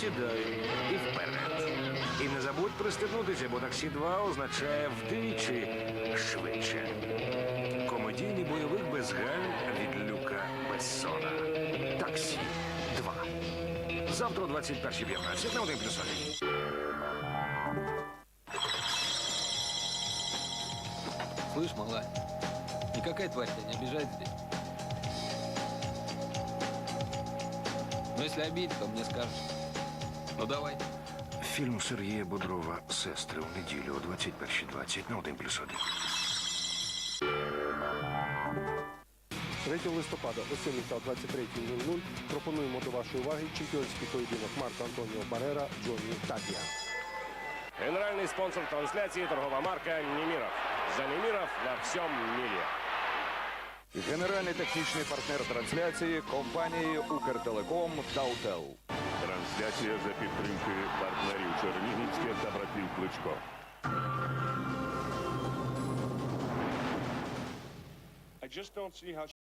Сідай і вперед. І не забудь пристебнутися, бо таксі 2 означає вдвічі швидше. Комедійний бойовик без гань від Люка Бессона. Таксі 2. Завтра о 21.15 на 1 плюс 1. Слышь, мала, никакая тварь тебя не обижает здесь? Ну, если обидит, то мне скажешь. Ну, давай. Фільм Сергія Бодрова Сестри у неділю о 21.20 на 1 плюс 1. 3 листопада о 7 та 23.00 пропонуємо до вашої уваги чемпіонський поєдинок Марко Антоніо Барера Джоні Табія. Генеральный спонсор трансляции торговая марка «Немиров». За Немиров во всем мире. Генеральний технічний партнер трансляції компанії Укртелеком Таутел. Трансляція за підтримки партнерів Чернігівське та братів Кличко. I just don't see how